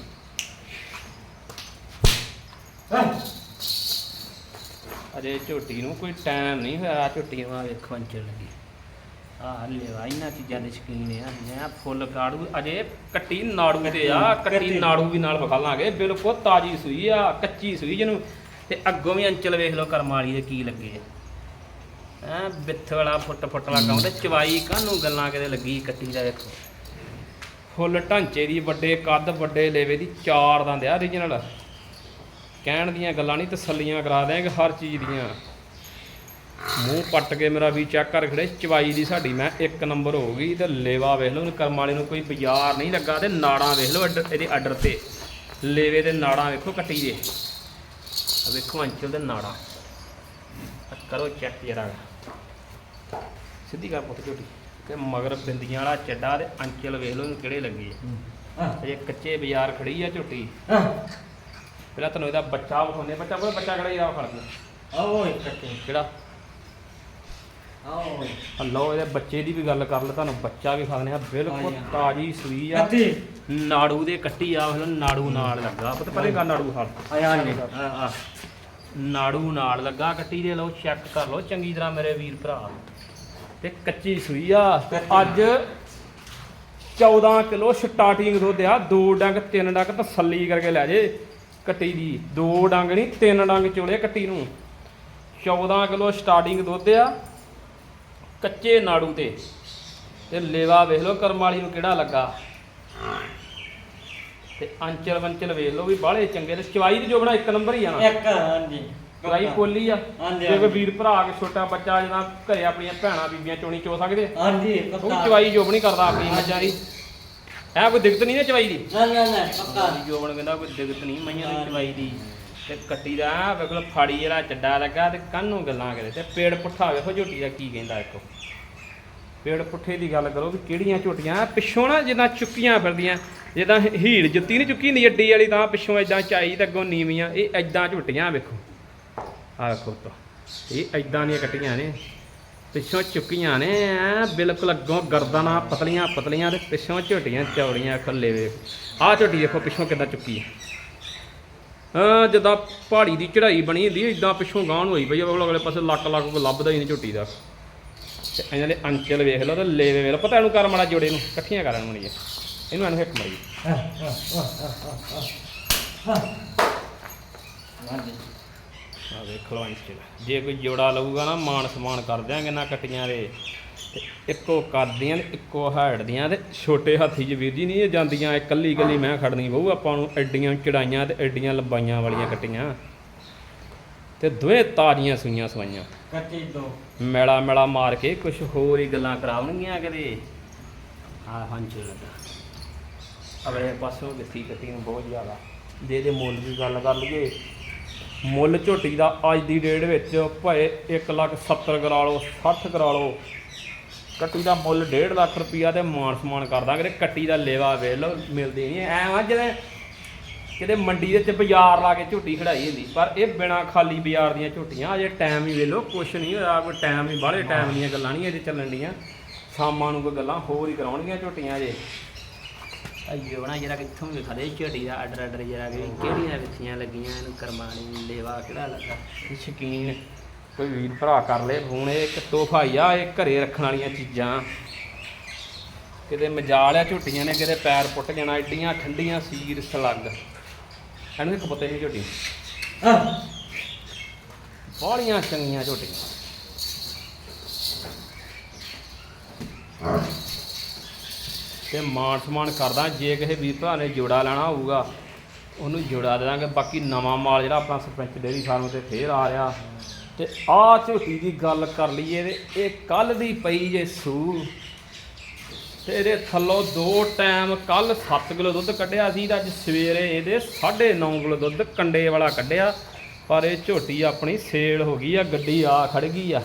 ਅਜੇ ਝੋਟੀ ਨੂੰ ਕੋਈ ਟਾਈਮ ਨਹੀਂ ਹੋਇਆ ਝੋਟੀ ਨੂੰ ਆ ਵੇਖੋ ਅੰਚਲ ਲੱਗੀ। ਆ ਲੈਵਾ ਇਹਨਾਂ ਚੀਜ਼ਾਂ ਦੇ ਸ਼ਕੀਨ ਆ ਮੈਂ ਫੁੱਲ ਕਾੜੂ ਅਜੇ ਕੱਟੀ ਨਾੜੂ ਤੇ ਆ ਕੱਟੀ। ਨਾੜੂ ਵੀ ਨਾਲ ਵਿਖਾ ਲਾਂਗੇ ਬਿਲਕੁਲ ਤਾਜੀ ਸੂਈ ਆ ਕੱਚੀ ਸੂਈ ਜਿਹਨੂੰ ਤੇ ਅੱਗੋਂ ਵੀ ਅੰਚਲ ਵੇਖ ਲਓ ਕਰਮ ਵਾਲੀ ਦੇ ਕੀ ਲੱਗੇ ਆ। ਐ ਬਿੱਥ ਵਾਲਾ ਫੁੱਟ ਫੁੱਟ ਲੱਗਾ ਤੇ ਚਵਾਈ ਕਾਹਨੂੰ ਗੱਲਾਂ ਕਿਤੇ ਲੱਗੀ ਕੱਟੀ ਦਾ ਵੇਖੋ। ਫੁੱਲ ਢਾਂਚੇ ਦੀ ਵੱਡੇ ਕੱਦ ਵੱਡੇ ਲੇਵੇ ਦੀ ਚਾਰ ਦੰਦ ਆ origignal ਕਹਿਣ ਦੀਆਂ ਗੱਲਾਂ ਨਹੀਂ ਤਸੱਲੀਆਂ ਕਰਾ ਦਿਆਂਗੇ ਹਰ ਚੀਜ਼ ਦੀਆਂ। ਮੂੰਹ ਪੱਟ ਕੇ ਮੇਰਾ ਵੀ ਚੈੱਕ ਕਰ ਖੜੇ ਚਵਾਈ ਦੀ ਸਾਡੀ ਮੈਂ ਇੱਕ ਨੰਬਰ ਹੋ ਗਈ ਤੇ ਲੇਵਾ ਵੇਖ ਲਓ ਕਰਮ ਵਾਲੇ ਨੂੰ ਕੋਈ ਬਾਜ਼ਾਰ ਨਹੀਂ ਲੱਗਾ ਤੇ ਨਾੜਾਂ ਵੇਖ ਲਓ ਇਹਦੇ ਆਰਡਰ ਤੇ। ਲੇਵੇ ਦੇ ਨਾੜਾਂ ਵੇਖੋ ਕੱਟੀ ਦੇ ਆ ਵੇਖੋ ਅੰਚਲ ਦੇ ਨਾੜਾਂ। ਕਰੋ ਚੈੱਕ ਜਰਾ। ਸਿੱਧੀ ਕਰ ਪੁੱਤ ਝੋਟੀ ਤੇ ਮਗਰ ਬਿੰਦੀਆਂ ਵਾਲਾ ਚੱਡਾ ਤੇ ਅੰਚਲ ਵੇਖ ਲਓ ਕਿਹੜੇ ਲੱਗੇ ਆ। ਹਾਂ। ਅਜੇ ਕੱਚੇ ਬਾਜ਼ਾਰ ਖੜੀ ਆ ਝੋਟੀ ਪਹਿਲਾਂ ਤੁਹਾਨੂੰ ਇਹਦਾ ਬੱਚਾ ਵਿਖਾਉਂਦੇ ਬੱਚਾ ਕੋਲ ਬੱਚਾ ਕਿਹੜਾ ਇਹਦਾ ਖੜਦਾ ਓਏ ਕੱਟੇ ਕਿਹੜਾ? ਓਏ ਆ ਲਓ ਇਹਦੇ ਬੱਚੇ ਦੀ ਵੀ ਗੱਲ ਕਰ ਲੈ ਤੁਹਾਨੂੰ ਬੱਚਾ ਵੀ ਖਾਣੇ ਆ ਬਿਲਕੁਲ। ਤਾਜੀ ਸੂਈ ਆ। ਨਾੜੂ ਦੇ ਕੱਟੀ ਆ ਉਹ ਨਾੜੂ ਨਾਲ ਲੱਗਾ। ਪਤਾ ਪਰੇਗਾ ਨਾੜੂ ਹਾਲ। ਆ ਆ ਨਾੜੂ ਨਾਲ ਲੱਗਾ ਕੱਟੀ ਦੇ ਲਓ ਚੈੱਕ ਕਰ ਲਓ ਚੰਗੀ ਤਰ੍ਹਾਂ ਮੇਰੇ ਵੀਰ ਭਰਾ। ਤੇ ਕੱਚੀ ਸੂਈ ਆ। ਤੇ ਅੱਜ 14 ਕਿਲੋ ਸਟਾਰਟਿੰਗ ਦੁੱਧ ਆ ਦੋ ਡੰਗ ਤਿੰਨ ਡੰਗ ਤਸੱਲੀ ਕਰਕੇ ਲੈ ਜੇ ਕੱਟੀ ਦੀ। ਦੋ ਡੰਗ ਨਹੀਂ ਤਿੰਨ ਡੰਗ ਚੋਲੇ ਕੱਟੀ ਨੂੰ। 14 ਕਿਲੋ ਸਟਾਰਟਿੰਗ ਦੁੱਧ ਆ। ਕੱਚੇ ਨਾੜੂ ਤੇ। ਤੇ ਲੇਵਾ ਵੇਖ ਲਓ ਕਰਮ ਵਾਲੀ ਨੂੰ ਕਿਹੜਾ ਲੱਗਾ। ਤੇ ਅੰਚਲ ਵੰਚਲ ਵੇਖ ਲਓ ਵੀ ਬਾਹਲੇ ਚੰਗੇ ਤੇ ਚਵਾਈ ਦੀ ਜੋਬਣਾ ਇੱਕ ਨੰਬਰ ਹੀ ਆ ਨਾ। ਇੱਕ ਹਾਂਜੀ। ਚਵਾਈ ਪੋਲੀ ਆ। ਹਾਂਜੀ, ਜੇ ਕੋਈ। ਵੀਰ ਭਰਾ ਕੇ ਛੋਟਾ ਬੱਚਾ ਜਿਹਨਾਂ ਘਰੇ ਆਪਣੀਆਂ ਭੈਣਾਂ ਬੀਬੀਆਂ ਚੋਣੀ ਚੋ ਸਕਦੇ। ਹਾਂਜੀ ਉਹ ਚਵਾਈ ਜੋਬ ਨਹੀਂ ਕਰਦਾ ਆਪਣੀ ਮੱਝਾਂ ਦੀ। ਐ ਕੋਈ ਦਿੱਕਤ ਨਹੀਂ ਨਾ ਚਵਾਈ ਦੀ? ਨਾ ਨਾ ਨਾ ਪੱਕਾ। ਜੋਬਨ ਕਹਿੰਦਾ ਕੋਈ ਦਿੱਕਤ ਨਹੀਂ ਮਈਆਂ ਦੀ ਚਵਾਈ ਦੀ। ਤੇ ਕੱਟੀ ਦਾ ਬਿਲਕੁਲ ਫਾੜੀ ਜਿਹੜਾ ਚੱਡਾ ਲੱਗਾ ਤੇ ਕੰਨੋਂ ਗੱਲਾਂ ਕਰੇ ਤੇ ਪੇੜ ਪੁੱਠਾ ਵੇਖੋ ਝੋਟੀ ਦਾ ਕੀ ਕਹਿੰਦਾ ਇੱਕੋ। ਪੇੜ ਪੁੱਠੇ ਦੀ ਗੱਲ ਕਰੋ ਵੀ ਕਿਹੜੀਆਂ ਝੋਟੀਆਂ, ਪਿੱਛੋਂ ਨਾ ਜਿੱਦਾਂ ਚੁੱਕੀਆਂ ਫਿਰਦੀਆਂ, ਜਿੱਦਾਂ ਹੀੜ ਜੁੱਤੀ ਨਹੀਂ ਚੁੱਕੀ ਹੁੰਦੀ ਅੱਡੀ ਵਾਲੀ ਤਾਂ ਪਿੱਛੋਂ ਐਦਾਂ ਚਾਈ ਤੇ ਅੱਗੋਂ ਨੀਵੀਆਂ, ਇਹ ਐਦਾਂ ਝੋਟੀਆਂ ਵੇਖੋ। ਆਹ ਵੇਖੋ ਤੋ ਇਹ ਐਦਾਂ ਦੀਆਂ ਕੱਟੀਆਂ ਨੇ, ਪਿੱਛੋਂ ਚੁੱਕੀਆਂ ਨੇ, ਐ ਬਿਲਕੁਲ ਅੱਗੋਂ ਗਰਦਨਾਂ ਪਤਲੀਆਂ ਪਤਲੀਆਂ ਤੇ ਪਿੱਛੋਂ ਝੋਟੀਆਂ ਚੌੜੀਆਂ ਖੱਲੇ ਵੇਖ। ਆਹ ਝੋਟੀ ਦੇਖੋ ਪਿੱਛੋਂ ਕਿੱਦਾਂ ਚੁੱਕੀ ਹੈ। ਜਿੱਦਾਂ ਪਹਾੜੀ ਦੀ ਚੜ੍ਹਾਈ ਬਣੀ ਹੁੰਦੀ ਇਦਾਂ ਪਿੱਛੋਂ ਗਾਂ ਨੂੰ ਹੋਈ ਪਈ ਆ ਅਗਲੇ ਪਾਸੇ ਲੱਕ ਲੱਕ ਕੋ ਲੱਭਦਾ ਹੀ ਨਹੀਂ ਝੋਟੀ ਦਾ। ਤੇ ਇਹਨਾਂ ਦੇ ਅੰਚਲ ਵੇਖ ਲਓ ਤੇ ਲੇਵੇ ਵੇਖ ਲਓ ਪਤਾ ਇਹਨੂੰ ਕਰ ਮਾੜਾ ਜੋੜੇ ਨੂੰ, ਇਕੱਠੀਆਂ ਕਰਨ ਮਣੀ ਇਹਨੂੰ ਇਹਨੂੰ ਇੱਕ ਮੜੀ ਆ ਵੇਖ ਲਓ ਅੰਚਲ। ਜੇ ਕੋਈ ਜੋੜਾ ਲਊਗਾ ਨਾ ਮਾਨ ਸਮਾਨ ਕਰ ਦਿਆਂਗੇ ਨਾ ਕੱਟੀਆਂ ਦੇ। ਤੇ ਇੱਕੋ ਕਰਦੀਆਂ ਨੇ ਇੱਕੋ ਹਾਈਟ ਦੀਆਂ ਤੇ ਛੋਟੇ ਹਾਥੀ ਚ ਵੀਰ ਜੀ ਨਹੀਂ ਇਹ ਜਾਂਦੀਆਂ ਇਹ ਕੱਲੀ ਕੱਲੀ ਮੈਂ ਖੜਨੀ ਬਹੁ ਆਪਾਂ ਨੂੰ ਐਡੀਆਂ ਚੜਾਈਆਂ ਤੇ ਐਡੀਆਂ ਲੰਬਾਈਆਂ ਵਾਲੀਆਂ ਕੱਟੀਆਂ। ਤੇ ਦੋਵੇਂ ਤਾਜ਼ੀਆਂ ਸੂਈਆਂ ਸਵਾਈਆਂ। ਕੱਚੀ ਦੋ। ਮੈਲਾ ਮੈਲਾ ਮਾਰ ਕੇ ਕੁਝ ਹੋਰ ਹੀ ਗੱਲਾਂ ਕਰਾਉਣਗੀਆਂ ਕਦੇ। ਆ ਹੰਚ ਲੱਗਾ। ਅਗਲੇ ਪਾਸੋਂ ਦਿੱਤੀ ਕੱਟੀ ਨੂੰ ਬਹੁਤ ਜ਼ਿਆਦਾ। ਜੇ ਦੇ ਮੁੱਲ ਦੀ ਗੱਲ ਕਰ ਲਈਏ। ਮੁੱਲ ਝੋਟੀ ਦਾ ਅੱਜ ਦੀ ਡੇਟ ਵਿੱਚ ਭਾਵੇਂ 1 ਲੱਖ 70 ਕਰਾ ਲਓ 60 ਕਰਾ ਲਓ। ਕੱਟੀ ਦਾ ਮੁੱਲ 1.5 ਲੱਖ ਰੁਪਈਆ ਤੇ ਮਾਨ ਸਮਾਨ ਕਰ ਦਾਂਗੇ ਤੇ ਕੱਟੀ ਦਾ ਲੇਵਾ ਵੇਖ ਲਓ ਮਿਲਦੀ ਨਹੀਂ ਐ ਆ ਜਿਵੇਂ ਕਿਤੇ ਮੰਡੀ ਦੇ ਵਿੱਚ ਬਾਜ਼ਾਰ ਲਾ ਕੇ ਝੋਟੀ ਖੜਾਈ ਹੁੰਦੀ ਪਰ ਇਹ ਬਿਨਾ ਖਾਲੀ ਬਾਜ਼ਾਰ ਦੀਆਂ ਝੋਟੀਆਂ ਅਜੇ ਟਾਈਮ ਹੀ ਵੇਲੋ ਕੁਛ ਨਹੀਂ ਹੋਇਆ ਕੋਈ ਟਾਈਮ ਹੀ ਬਾਹਲੇ ਟਾਈਮ ਦੀਆਂ ਗੱਲਾਂ ਨਹੀਂ ਇਹਦੇ ਚੱਲਣ ਡੀਆਂ। ਸ਼ਾਮਾਂ ਨੂੰ ਕੋਈ ਗੱਲਾਂ ਹੋਰ ਹੀ ਕਰਾਉਣਗੀਆਂ ਝੋਟੀਆਂ ਅਜੇ। ਅਈਓ ਬਣਾ ਜਰਾ ਕਿੱਥੋਂ ਵੀ ਖੜੇ ਝੋਟੀ ਦਾ ਆਰਡਰ ਆਰਡਰ ਜਰਾ ਕਿ ਕਿਹੜੀਆਂ ਵਿੱਚੀਆਂ ਲੱਗੀਆਂ ਇਹਨੂੰ ਕਰਮਾਣੀ ਲੇਵਾ ਕਿਹੜਾ ਲੱਗਾ? ਸ਼ਕੀਨ ਕੋਈ ਵੀਰ ਭਰਾ ਕਰ ਲੇ ਫੋਨ ਇਹ ਇੱਕ ਤੋਹਫਾ ਹੀ ਆ ਇਹ ਘਰੇ ਰੱਖਣ ਵਾਲੀਆਂ ਚੀਜ਼ਾਂ। ਕਿਤੇ ਮਜਾਲ ਆ ਝੋਟੀਆਂ ਨੇ ਕਿਤੇ ਪੈਰ ਪੁੱਟ ਜਾਣਾ ਐਡੀਆਂ ਠੰਡੀਆਂ ਸੀਰ ਸਲੱਗ। ਇਹਨੂੰ ਇੱਕ ਪਤਾ ਨਹੀਂ ਝੋਟੀ। ਬਾਹਲੀਆਂ ਚੰਗੀਆਂ ਝੋਟੀਆਂ। ਤੇ ਮਾਣ ਸਮਾਨ ਕਰਦਾ ਜੇ ਕਿਸੇ ਵੀਰ ਭਰਾ ਨੇ ਜੋੜਾ ਲੈਣਾ ਹੋਊਗਾ ਉਹਨੂੰ ਜੋੜਾ ਦੇ ਦਾਂਗੇ। ਬਾਕੀ ਨਵਾਂ ਮਾਲ ਜਿਹੜਾ ਆਪਣਾ ਸਰਪੰਚ ਡੇਅਰੀ ਫਾਰਮ ਤੇ ਫੇਰ ਆ ਰਿਹਾ। ਤੇ ਆਹ ਝੋਟੀ ਦੀ ਗੱਲ ਕਰ ਲਈਏ ਤੇ ਇਹ ਕੱਲ ਦੀ ਪਈ ਜੇ ਸੂ। ਤੇ ਇਹਦੇ ਥੱਲੋਂ ਦੋ ਟਾਈਮ ਕੱਲ 7 ਕਿਲੋ ਦੁੱਧ ਕੱਢਿਆ ਸੀ ਤੇ ਅੱਜ ਸਵੇਰੇ ਇਹਦੇ 9.5 ਕਿਲੋ ਦੁੱਧ ਕੰਡੇ ਵਾਲਾ ਕੱਢਿਆ। ਪਰ ਇਹ ਝੋਟੀ ਆਪਣੀ ਸੇਲ ਹੋ ਗਈ ਆ ਗੱਡੀ ਆ ਖੜ ਗਈ ਆ।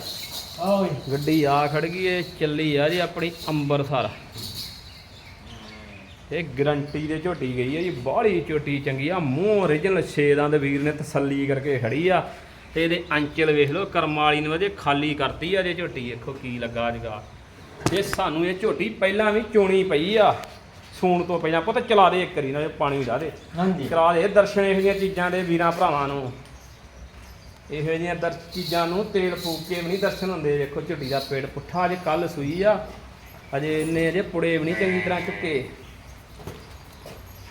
ਓਏ। ਗੱਡੀ ਆ ਖੜ ਗਈ ਇਹ ਚੱਲੀ ਆ ਜੀ ਆਪਣੀ ਅੰਬਰਸਰ। ਇਹ ਗਰੰਟੀ ਦੇ ਝੋਟੀ ਗਈ ਹੈ ਜੀ ਬਾਹਲੀ ਝੋਟੀ ਚੰਗੀ ਆ ਮੂੰਹ ਓਰੀਜਨਲ ਛੇਦਾਂ ਦੇ ਵੀਰ ਨੇ ਤਸੱਲੀ ਕਰਕੇ ਖੜੀ ਆ। ਤੇ ਇਹਦੇ ਅੰਚਲ ਵੇਖ ਲਓ ਕਰਮ ਵਾਲੀ ਨੂੰ ਅਜੇ ਖਾਲੀ ਕਰਤੀ ਆ ਜੇ ਝੋਟੀ ਵੇਖੋ ਕੀ ਲੱਗਾ ਜਗਾ ਇਹ ਸਾਨੂੰ ਇਹ ਝੋਟੀ ਪਹਿਲਾਂ ਵੀ ਚੋਣੀ ਪਈ ਆ ਸੂਣ ਤੋਂ ਪਹਿਲਾਂ ਪੁੱਤ ਚਲਾ ਦੇ ਇੱਕ ਵਾਰੀ ਨਾਲ ਪਾਣੀ ਲਾ ਦੇ। ਹਾਂਜੀ। ਕਰਾ ਦੇ ਦਰਸ਼ਨ ਇਹੋ ਜਿਹੀਆਂ ਚੀਜ਼ਾਂ ਦੇ ਵੀਰਾਂ ਭਰਾਵਾਂ ਨੂੰ। ਇਹੋ ਜਿਹੀਆਂ ਦਰ ਚੀਜ਼ਾਂ ਨੂੰ ਤੇਲ ਫੂਕ ਕੇ ਵੀ ਨਹੀਂ ਦਰਸ਼ਨ ਹੁੰਦੇ ਵੇਖੋ ਝੁੱਡੀ ਦਾ ਪੇੜ ਪੁੱਠਾ ਅਜੇ ਕੱਲ ਸੂਈ ਆ। ਅਜੇ ਇੰਨੇ ਅਜੇ ਪੁੜੇ ਵੀ ਨਹੀਂ ਚੰਗੀ ਤਰ੍ਹਾਂ ਚੁੱਕੇ।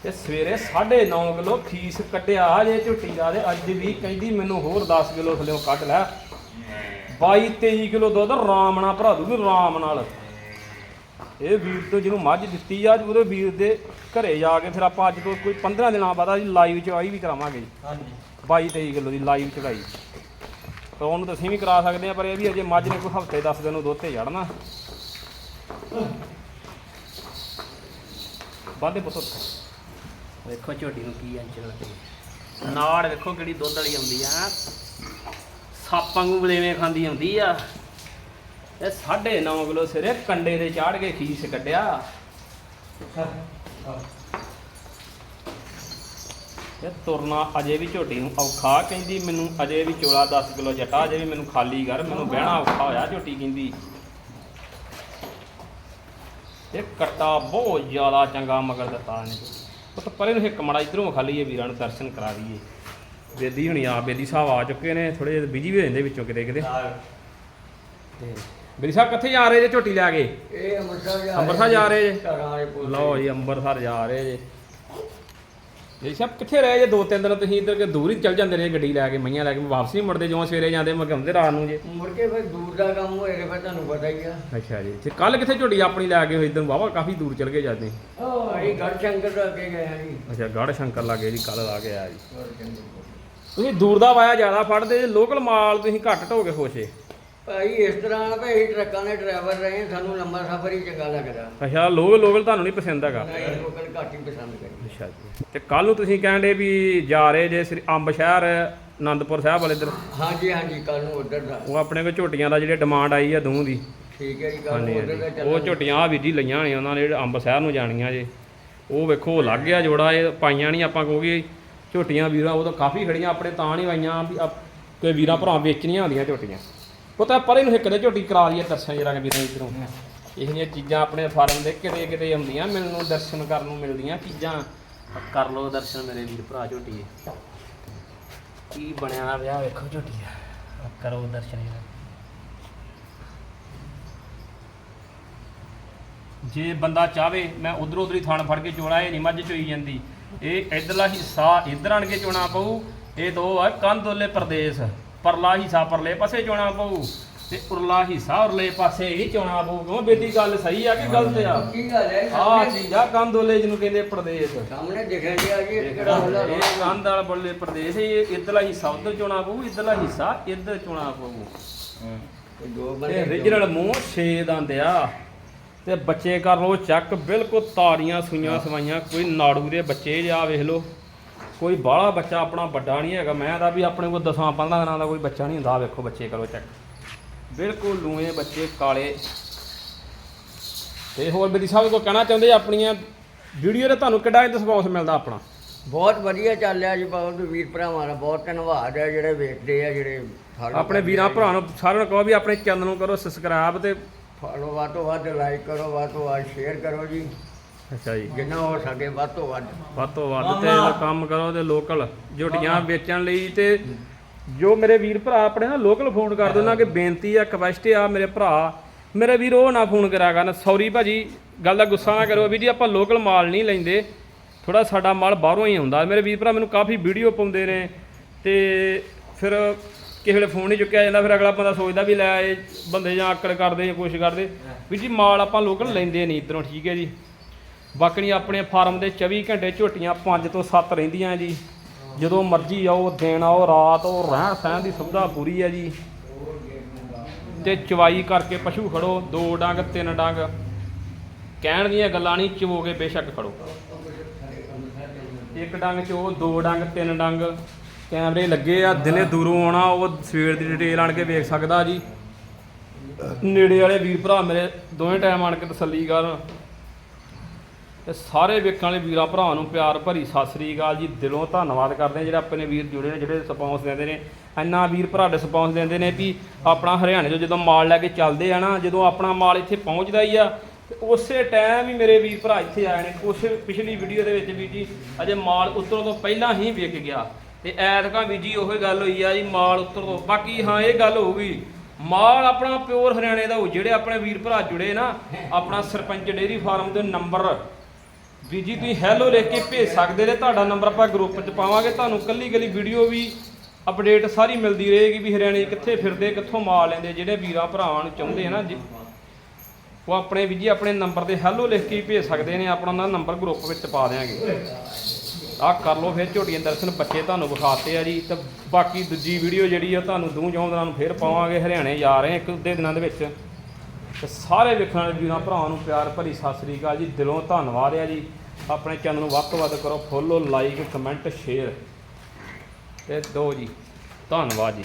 ਤੇ ਸਵੇਰੇ 9.5 ਕਿਲੋ ਖੀਸ ਕੱਢਿਆ ਜੇ ਝੁੱਟੀ ਦਾ ਤੇ ਅੱਜ ਵੀ ਕਹਿੰਦੀ ਮੈਨੂੰ ਹੋਰ 10 ਕਿਲੋ ਥੱਲੇੋਂ ਕੱਢ ਲੈ। 22 23 ਕਿਲੋ ਦੁੱਧ ਆਰਾਮ ਨਾਲ ਭਰਾ ਦੂਗੀ ਆਰਾਮ ਨਾਲ। ਇਹ ਵੀਰ ਤੋਂ ਜਿਹਨੂੰ ਮੱਝ ਦਿੱਤੀ ਆ ਉਹਦੇ ਵੀਰ ਦੇ ਘਰੇ ਜਾ ਕੇ ਫਿਰ ਆਪਾਂ ਅੱਜ ਤੋਂ ਕੋਈ 15 ਦਿਨਾਂ ਬਾਅਦ ਅਸੀਂ ਲਾਈਵ ਚਵਾਈ ਵੀ ਕਰਾਵਾਂਗੇ ਜੀ। ਹਾਂਜੀ। 22 23 ਕਿਲੋ ਦੀ ਲਾਈਵ ਚੜਾਈ ਤਾਂ ਉਹਨੂੰ ਤਾਂ ਅਸੀਂ ਵੀ ਕਰਾ ਸਕਦੇ ਆ ਪਰ ਇਹ ਵੀ ਅਜੇ ਮੱਝ ਨੇ ਕੋਈ ਹਫ਼ਤੇ 10 ਦਿਨ ਨੂੰ ਦੁੱਧ ਤੇ ਚੜਨਾ ਬਾਦੇ [COUGHS] ਪੁੱਤ। ਵੇਖੋ ਝੋਟੀ ਨੂੰ ਕੀ ਅੰਚ ਲੱਗੀ ਨਾੜ ਵੇਖੋ ਕਿਹੜੀ ਦੁੱਧ ਵਾਲੀ ਆਉਂਦੀ ਆ। ਸੱਪ ਵਾਂਗੂ ਬਲੇਵੇਂ ਖਾਂਦੀ ਆਉਂਦੀ ਆ। ਇਹ 9.5 ਕਿਲੋ ਸਿਰੇ ਕੰਡੇ ਤੇ ਚਾੜ ਕੇ ਖੀਸ ਕੱਢਿਆ। ਤੇ ਤੁਰਨਾ ਅਜੇ ਵੀ ਝੋਟੀ ਨੂੰ ਔਖਾ ਕਹਿੰਦੀ, ਮੈਨੂੰ ਅਜੇ ਵੀ ਚੋਲਾ 10 ਕਿਲੋ ਜਟਾ, ਅਜੇ ਵੀ ਮੈਨੂੰ ਖਾਲੀ ਕਰ ਮੈਨੂੰ ਬਹਿਣਾ ਔਖਾ ਹੋਇਆ ਝੋਟੀ ਕਹਿੰਦੀ। ਇਹ ਕੱਟਾ ਬਹੁਤ ਜ਼ਿਆਦਾ ਚੰਗਾ ਮਗਰ ਦਿੱਤਾ ਨੇ ਪੁੱਤ ਪਰੇ ਨੂੰ ਇੱਕ ਮੜਾ ਇਧਰੋਂ ਖਾਲੀ ਇਹ ਵੀਰਾਂ ਨੂੰ ਦਰਸ਼ਨ ਕਰਾ ਦਈਏ ਬੇਦੀ ਹੁਣੀ ਆ ਬੇਦੀ ਸਾਹਿਬ ਆ ਚੁੱਕੇ ਨੇ ਥੋੜੇ ਜਿਹੇ ਬਿਜ਼ੀ ਵੀ ਹੋ ਜਾਂਦੇ ਵਿੱਚੋਂ ਕਿਤੇ ਕਿਤੇ। ਤੇ ਬੇਦੀ ਸਾਹਿਬ ਕਿੱਥੇ ਜਾ ਰਹੇ ਜੇ ਝੋਟੀ ਲੈ ਕੇ? ਇਹ ਅੰਮ੍ਰਿਤਸਰ ਜਾ ਅੰਮ੍ਰਿਤਸਰ ਜਾ ਰਹੇ ਜੇ? ਘਰਾਂ ਵਾਲੇ ਪੁੱਛਦੇ। ਲਓ ਜੀ ਅੰਮ੍ਰਿਤਸਰ ਜਾ ਰਹੇ ਜੇ। ਬੇਦੀ ਸਾਹਿਬ ਕਿੱਥੇ ਰਹੇ ਜੇ ਦੋ ਤਿੰਨ ਦਿਨ ਤੁਸੀਂ ਇੱਧਰ ਕਿ ਦੂਰ ਹੀ ਚੱਲ ਜਾਂਦੇ ਰਹੇ ਗੱਡੀ ਲੈ ਕੇ ਮਈਆਂ ਲੈ ਕੇ ਵਾਪਸ ਨਹੀਂ ਮੁੜਦੇ ਜਿਉਂ ਸਵੇਰੇ ਜਾਂਦੇ ਮੈਂ ਕਹਿੰਦੇ ਰਾਤ ਨੂੰ ਜੇ। ਮੁੜ ਕੇ ਫਿਰ ਦੂਰ ਦਾ ਕੰਮ ਹੋਏਗਾ ਫਿਰ ਤੁਹਾਨੂੰ ਪਤਾ ਹੀ ਆ। ਅੱਛਾ ਜੀ ਤੇ ਕੱਲ ਕਿੱਥੇ ਝੋਟੀ ਆਪਣੀ ਲੈ ਕੇ ਹੋਈ ਇੱਧਰ? ਵਾਵਾ ਕਾਫੀ ਦੂਰ ਚਲ ਗਏ ਜਾਂਦੇ। ਅਸੀਂ ਗੜ ਸ਼ੰਕਰ ਤੋਂ ਅੱਗੇ ਗਏ ਹਾਂ ਜੀ ਅੱਛਾ ਗੜ ਸ਼ੰਕਰ ਲਾਗੇ ਜੀ ਕੱਲ ਲਾ ਕੇ ਆਇਆ ਜੀ। ਤੁਸੀਂ ਦੂਰ ਦਾ ਵਾਇਆ ਜ਼ਿਆਦਾ ਫੜਦੇ ਜੇ ਲੋਕਲ ਮਾਲ ਤੁਸੀਂ ਘੱਟ ਢੋ ਕੇ ਖੁਸ਼ੇ ਭਾਈ ਇਸ ਤਰ੍ਹਾਂ ਵੀ ਅਸੀਂ ਟਰੱਕਾਂ ਦੇ ਡਰਾਈਵਰ ਰਹੇ ਸਾਨੂੰ ਲੰਬਾ ਸਫ਼ਰ ਹੀ ਚੰਗਾ ਲੱਗਦਾ। ਅੱਛਾ ਲੋਕਲ ਲੋਕਲ ਤੁਹਾਨੂੰ ਨਹੀਂ ਪਸੰਦ ਹੈਗਾ? ਨਹੀਂ ਲੋਕਲ ਘੱਟ ਹੀ ਪਸੰਦ ਕਰੀ ਅੱਛਾ ਜੀ। ਤੇ ਕੱਲ ਨੂੰ ਤੁਸੀਂ ਕਹਿੰਦੇ ਵੀ ਜਾ ਰਹੇ ਜੇ ਸ੍ਰੀ ਅੰਬ ਸ਼ਹਿਰ ਆਨੰਦਪੁਰ ਸਾਹਿਬ ਵਾਲੇ ਇੱਧਰ? ਹਾਂਜੀ ਹਾਂਜੀ ਕੱਲ ਨੂੰ ਉਧਰ ਦਾ। ਉਹ ਆਪਣੇ ਕੋਲ ਝੋਟੀਆਂ ਦਾ ਜਿਹੜੇ ਡਿਮਾਂਡ ਆਈ ਆ ਦੂੰ ਦੀ। ਠੀਕ ਹੈ ਜੀ ਕੱਲ ਨੂੰ ਉਧਰ ਦਾ। ਚੱਲਾਂਗੇ। ਉਹ ਝੋਟੀਆਂ ਆ ਜੀ ਲਈਆਂ ਨੇ ਉਹਨਾਂ ਨੇ ਜਿਹੜੇ ਅੰਬ ਸ਼ਹਿਰ ਨੂੰ ਜਾਣੀਆਂ ਜੇ। ਉਹ ਵੇਖੋ ਲੱਗ ਗਿਆ ਜੋੜਾ ਇਹ ਪਾਈਆਂ ਨਹੀਂ ਆਪਾਂ ਕਹੋਗੇ। ਝੋਟੀਆਂ ਵੀਰਾਂ ਉਹ ਤਾਂ ਕਾਫੀ ਖੜੀਆਂ ਆਪਣੇ ਤਾਂ ਨਹੀਂ ਆਈਆਂ ਵੀ ਕੋਈ ਵੀਰਾਂ ਭਰਾ ਵੇਚਣੀਆਂ ਹੁੰਦੀਆਂ ਝੋਟੀਆਂ। ਪਤਾ ਪਰੇ ਨੂੰ ਇੱਕ ਦੇ ਝੋਟੀ ਕਰਾ ਲਈਏ ਦਰਸ਼ਨ ਜਰਾ ਵੀਰਾਂ ਇਧਰੋਂ। ਇਹ ਜਿਹੀਆਂ ਚੀਜ਼ਾਂ ਆਪਣੇ ਫਾਰਮ ਦੇ ਕਿਤੇ ਕਿਤੇ ਆਉਂਦੀਆਂ, ਮਿਲਣ ਨੂੰ ਦਰਸ਼ਨ ਕਰਨ ਨੂੰ ਮਿਲਦੀਆਂ। ਚੀਜ਼ਾਂ ਕਰ ਲਓ ਦਰਸ਼ਨ ਮੇਰੇ ਵੀਰ ਭਰਾ ਝੋਟੀ ਕੀ ਬਣਿਆ ਵਿਆਹ ਵੇਖੋ ਝੋਟੀ ਕਰੋ ਦਰਸ਼ਨ ਜਰਾ। ਜੇ ਬੰਦਾ ਚਾਵੇ, ਮੈਂ ਉਧਰ ਉਧਰ ਹੀ ਥਣ ਫੜ ਕੇ ਚੋਣਾ ਇਹ ਨਹੀਂ ਮੱਝ ਚੋਈ ਜਾਂਦੀ। ਇਹ ਇਧਰਲਾ ਹਿੱਸਾ ਇਧਰ ਆਣ ਕੇ ਚੋਣਾ ਪਊ। ਇਹ ਦੋ ਆ ਕੰਦੋਲੇ ਪ੍ਰਦੇਸ਼। ਪਰਲਾ ਹਿੱਸਾ ਪਰਲੇ ਪਾਸੇ ਚੋਣਾ ਪਊ ਤੇ ਉਰਲਾ ਹਿੱਸਾ ਉਰਲੇ ਪਾਸੇ ਹੀ ਚੋਣਾ ਪਊ। ਕਿਉਂ ਬੇਦੀ ਗੱਲ ਸਹੀ ਆ ਕਿ ਗਲਤ ਆ? ਕੀ ਗੱਲ ਹੈ? ਆ ਸਾਹਮਣੇ- ਚੀਜ਼ ਆ ਕੰਦੋਲੇ ਜਿਹਨੂੰ ਕਹਿੰਦੇ ਪ੍ਰਦੇਸ਼। ਸਾਹਮਣੇ ਦਿਖਣ ਡਿਆ ਜੀ ਇਹ ਕਿਹੜਾ ਹੁੰਦਾ ਇਹ ਕੰਧ ਵਾਲਾ ਬੋਲੇ ਪ੍ਰਦੇਸ਼ ਇਹ ਇਧਰਲਾ ਹਿੱਸਾ ਉਧਰ ਚੋਣਾ ਪਊ ਇਧਰਲਾ ਹਿੱਸਾ ਇੱਧਰ ਚੋਣਾ ਪਊ। ਇਹ ਦੋ origignal ਮੂੰਹ ਛੇ ਦੰਦ ਆ। ਤੇ ਬੱਚੇ ਕਰ ਲੋ ਚੱਕ ਬਿਲਕੁਲ ਤਾਰੀਆਂ ਸੂਈਆਂ ਸਵਾਈਆਂ ਕੋਈ ਨਾੜੂ ਦੇ ਬੱਚੇ ਜਾ ਵੇਖ ਲੋ ਕੋਈ ਬਾਹਲਾ ਬੱਚਾ ਆਪਣਾ ਵੱਡਾ ਨਹੀਂ ਹੈਗਾ ਮੈਂ ਦਾ ਵੀ ਆਪਣੇ ਕੋਲ 10 15 ਦਿਨਾਂ ਦਾ ਕੋਈ ਬੱਚਾ ਨਹੀਂ ਹੁੰਦਾ ਵੇਖੋ ਬੱਚੇ ਕਰੋ ਚੈੱਕ ਬਿਲਕੁਲ ਲੂਏ ਬੱਚੇ ਕਾਲੇ। ਤੇ ਹੋਰ ਬੇਦੀ ਸਾਹਿਬ ਕੋ ਕਹਿਣਾ ਚਾਹੁੰਦੇ ਆਪਣੀਆਂ? ਵੀਡੀਓ ਦੇ ਤੁਹਾਨੂੰ ਕਿੱਡਾ ਰਿਸਪੌਂਸ ਮਿਲਦਾ ਆਪਣਾ? ਬਹੁਤ ਵਧੀਆ ਚੱਲ ਰਿਹਾ ਜੀ ਬਹੁਤ ਵੀਰ ਭਰਾਵਾਂ ਦਾ ਬਹੁਤ ਧੰਨਵਾਦ ਹੈ ਜਿਹੜੇ ਵੇਖਦੇ ਆ ਜਿਹੜੇ follow ਆਪਣੇ ਕਰਦੇ ਵੀਰਾਂ ਆ। ਭਰਾਵਾਂ ਨੂੰ ਸਾਰਿਆਂ ਨੂੰ ਕਹੋ ਵੀ ਆਪਣੇ ਚੈਨਲ ਨੂੰ ਕਰੋ ਸਬਸਕ੍ਰਾਈਬ ਤੇ ਫੋਲੋ ਵੱਧ ਤੋਂ ਵੱਧ ਲਾਈਕ ਕਰੋ ਵੱਧ ਤੋਂ ਵੱਧ ਸ਼ੇਅਰ ਕਰੋ ਜੀ। ਅੱਛਾ ਜੀ। ਜਿੰਨਾ ਹੋ ਸਕੇ ਵੱਧ ਤੋਂ ਵੱਧ। ਵੱਧ ਤੋਂ ਵੱਧ ਤੇ ਕੰਮ ਕਰੋ ਤੇ ਲੋਕਲ ਝੋਟੀਆਂ ਵੇਚਣ ਲਈ ਤੇ ਜੋ ਮੇਰੇ ਵੀਰ ਭਰਾ ਆਪਣੇ ਨਾ ਲੋਕਲ ਫੋਨ ਕਰ ਦੋ ਨਾ ਕਿ ਬੇਨਤੀ ਆ ਕਵੈਸਟ ਆ ਮੇਰੇ ਭਰਾ। ਮੇਰੇ ਵੀਰ ਉਹ ਨਾ ਫੋਨ ਕਰਿਆ ਕਰਨ। ਸੌਰੀ ਭਾਜੀ ਗੱਲ ਦਾ ਗੁੱਸਾ ਨਾ ਕਰੋ ਵੀ ਜੀ ਆਪਾਂ ਲੋਕਲ ਮਾਲ ਨਹੀਂ ਲੈਂਦੇ। ਥੋੜਾ ਸਾਡਾ ਮਾਲ ਬਾਹਰੋਂ ਹੀ ਆਉਂਦਾ। ਮੇਰੇ ਵੀਰ ਭਰਾ ਮੈਨੂੰ ਕਾਫੀ ਵੀਡੀਓ ਪਾਉਂਦੇ ਨੇ ਤੇ ਫਿਰ ਕਿਸੇ ਵੇਲੇ ਫੋਨ ਨਹੀਂ ਚੁੱਕਿਆ ਜਾਂਦਾ ਫਿਰ ਅਗਲਾ ਬੰਦਾ ਸੋਚਦਾ ਵੀ ਲੈ ਇਹ ਬੰਦੇ ਜਾਂ ਆਕੜ ਕਰਦੇ ਜਾਂ ਕੁਛ ਕਰਦੇ। ਵੀ ਜੀ ਮਾਲ ਆਪਾਂ ਲੋਕਲ ਲੈਂਦੇ ਨਹੀਂ ਇਧਰੋਂ ਠੀਕ ਹੈ ਜੀ। ਬਾਕੀ ਆਪਣੇ ਫਾਰਮ ਦੇ 24 ਘੰਟੇ ਝੋਟੀਆਂ 5 ਤੋਂ 7 ਰਹਿੰਦੀਆਂ ਜੀ। ਜਦੋਂ ਮਰਜ਼ੀ ਆਓ, ਦਿਨ ਆਓ, ਰਾਤ ਆਓ, ਰਹਿਣ ਸਹਿਣ ਦੀ ਸੁਵਿਧਾ ਪੂਰੀ ਹੈ ਜੀ। ਤੇ ਚਵਾਈ ਕਰਕੇ ਪਸ਼ੂ ਖੜੋ, ਦੋ ਡੰਗ, ਤਿੰਨ ਡੰਗ। ਕਹਿਣ ਦੀਆਂ ਗੱਲਾਂ ਨਹੀਂ ਚਵੋ ਕੇ ਬੇਸ਼ੱਕ ਖੜੋ। ਇੱਕ ਡੰਗ ਚੋ ਦੋ ਡੰਗ, ਤਿੰਨ ਡੰਗ। ਕੈਮਰੇ ਲੱਗੇ ਆ, ਦਿਨੇ ਦੂਰੋਂ ਆਉਣਾ, ਉਹ ਸਵੇਰ ਦੀ ਡਿਟੇਲ ਆਣ ਕੇ ਵੇਖ ਸਕਦਾ ਜੀ। ਨੇੜੇ ਵਾਲੇ ਵੀਰ ਭਰਾ ਮੇਰੇ, ਦੋਵੇਂ ਟਾਈਮ ਆਣ ਕੇ ਤਸੱਲੀ ਕਰਨ। ਤੇ ਸਾਰੇ ਵੇਖਣ ਵਾਲੇ ਵੀਰਾਂ ਭਰਾ ਨੂੰ ਪਿਆਰ ਭਰੀ ਸਤਿ ਸ੍ਰੀ ਅਕਾਲ ਜੀ। ਦਿਲੋਂ ਧੰਨਵਾਦ ਕਰਦੇ ਹਾਂ ਜਿਹੜੇ ਆਪਣੇ ਵੀਰ ਜੁੜੇ ਨੇ, ਜਿਹੜੇ ਰਿਸਪੌਂਸ ਦਿੰਦੇ ਨੇ। ਇੰਨਾ ਵੀਰ ਭਰਾ ਰਿਸਪੌਂਸ ਦਿੰਦੇ ਨੇ ਵੀ ਆਪਣਾ ਹਰਿਆਣੇ ਤੋਂ ਜਦੋਂ ਮਾਲ ਲੈ ਕੇ ਚੱਲਦੇ ਆ ਨਾ, ਜਦੋਂ ਆਪਣਾ ਮਾਲ ਇੱਥੇ ਪਹੁੰਚਦਾ ਹੀ ਆ, ਤੇ ਉਸੇ ਟਾਈਮ ਹੀ ਮੇਰੇ ਵੀਰ ਭਰਾ ਇੱਥੇ ਆਏ ਨੇ। ਉਸ ਪਿਛਲੀ ਵੀਡੀਓ ਦੇ ਵਿੱਚ ਵੀ ਜੀ, ਅਜੇ ਮਾਲ ਉਤਰੋਂ ਤੋਂ ਪਹਿਲਾਂ ਹੀ ਵਿਕ ਗਿਆ। ਤੇ ਐਤਕਾਂ ਵੀ ਜੀ ਉਹੀ ਗੱਲ ਹੋਈ ਆ ਜੀ, ਮਾਲ ਉਤਰ ਤੋਂ। ਬਾਕੀ ਹਾਂ, ਇਹ ਗੱਲ ਹੋਊਗੀ ਮਾਲ ਆਪਣਾ ਪਿਓਰ ਹਰਿਆਣੇ ਦਾ ਹੋਊ ਜਿਹੜੇ ਆਪਣੇ ਵੀਰ ਭਰਾ ਜੁੜੇ ਨਾ, ਆਪਣਾ ਸਰਪੰਚ ਡੇਰੀ ਫਾਰਮ ਦੇ ਨੰਬਰ ਵੀ ਜੀ ਤੁਸੀਂ ਹੈਲੋ ਲਿਖ ਕੇ ਭੇਜ ਸਕਦੇ ਨੇ ਤੁਹਾਡਾ ਨੰਬਰ ਆਪਾਂ ਗਰੁੱਪ 'ਚ ਪਾਵਾਂਗੇ, ਤੁਹਾਨੂੰ ਕੱਲੀ ਕੱਲੀ ਵੀਡੀਓ ਵੀ ਅਪਡੇਟ ਸਾਰੀ ਮਿਲਦੀ ਰਹੇਗੀ ਵੀ ਹਰਿਆਣੇ ਕਿੱਥੇ ਫਿਰਦੇ, ਕਿੱਥੋਂ ਮਾਲ ਲੈਂਦੇ, ਜਿਹੜੇ ਵੀਰਾਂ ਭਰਾਵਾਂ ਨੂੰ ਚਾਹੁੰਦੇ ਆ ਨਾ ਜੀ। ਉਹ ਆਪਣੇ ਵੀ ਜੀ ਆਪਣੇ ਨੰਬਰ ਤੇ ਹੈਲੋ ਲਿਖ ਕੇ ਹੀ ਭੇਜ ਸਕਦੇ ਨੇ ਆਪਣਾ ਨਾ ਨੰਬਰ ਗਰੁੱਪ ਵਿੱਚ ਪਾ ਦਿਆਂਗੇ। ਆਹ ਕਰ ਲਓ ਫਿਰ ਝੋਟੀਆਂ ਦਰਸ਼ਨ, ਬੱਚੇ ਤੁਹਾਨੂੰ ਵਿਖਾਤੇ ਆ ਜੀ। ਤੇ ਬਾਕੀ ਦੂਜੀ ਵੀਡੀਓ ਜਿਹੜੀ ਆ, ਤੁਹਾਨੂੰ ਦੂੰ ਚੌਂ ਦਿਨਾਂ ਨੂੰ ਫਿਰ ਪਾਵਾਂਗੇ, ਹਰਿਆਣੇ ਜਾ ਰਹੇ ਇੱਕ ਅੱਧੇ ਦਿਨਾਂ ਦੇ ਵਿੱਚ। ਤੇ ਸਾਰੇ ਵੇਖਣ ਵਾਲੇ ਵੀਰਾਂ ਭਰਾਵਾਂ ਨੂੰ ਪਿਆਰ ਭਰੀ ਸਤਿ ਸ੍ਰੀ ਅਕਾਲ ਜੀ। ਦਿਲੋਂ ਧੰਨਵਾਦ ਆ ਜੀ। ਆਪਣੇ ਚੈਨਲ ਨੂੰ ਵੱਧ ਤੋਂ ਵੱਧ ਕਰੋ, ਫੋਲੋ, ਲਾਈਕ, ਕਮੈਂਟ, ਸ਼ੇਅਰ। ਤੇ ਦੋ ਜੀ, ਧੰਨਵਾਦ ਜੀ।